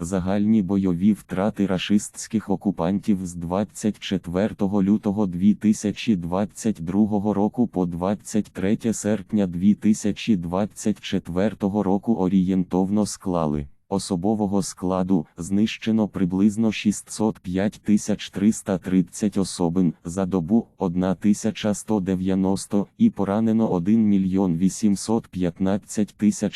Загальні бойові втрати рашистських окупантів з 24 лютого 2022 року по 23 серпня 2024 року орієнтовно склали. Особового складу знищено приблизно 605 330 особин за добу 1190 і поранено 1 мільйон 815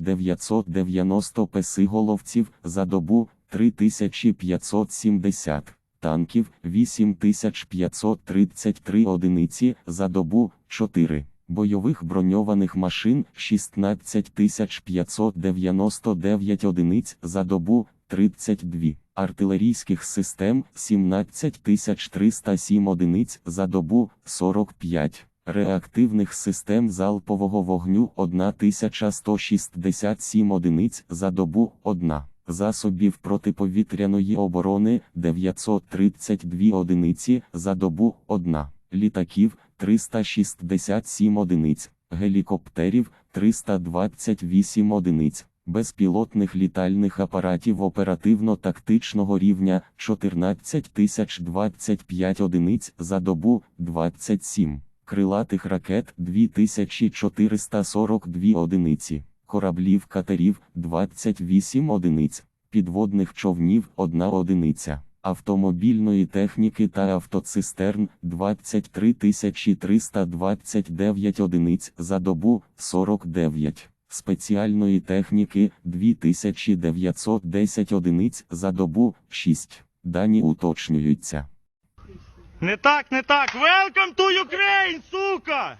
990 песиголовців за добу 3570 танків 8533 одиниці за добу 4 бойових броньованих машин 16599 одиниць за добу 32, артилерійських систем 17307 одиниць за добу 45, реактивних систем залпового вогню 1167 одиниць за добу 1. Засобів протиповітряної оборони 932 одиниці за добу 1, літаків 367 одиниць, гелікоптерів 328 одиниць, безпілотних літальних апаратів оперативно-тактичного рівня 14025 одиниць за добу 27, крилатих ракет 2442 одиниці, кораблів катерів 28 одиниць, підводних човнів 1 одиниця автомобільної техніки та автоцистерн 23 329 одиниць за добу 49, спеціальної техніки 2910 одиниць за добу 6. Дані уточнюються. Не так, не так. Welcome to Ukraine, сука!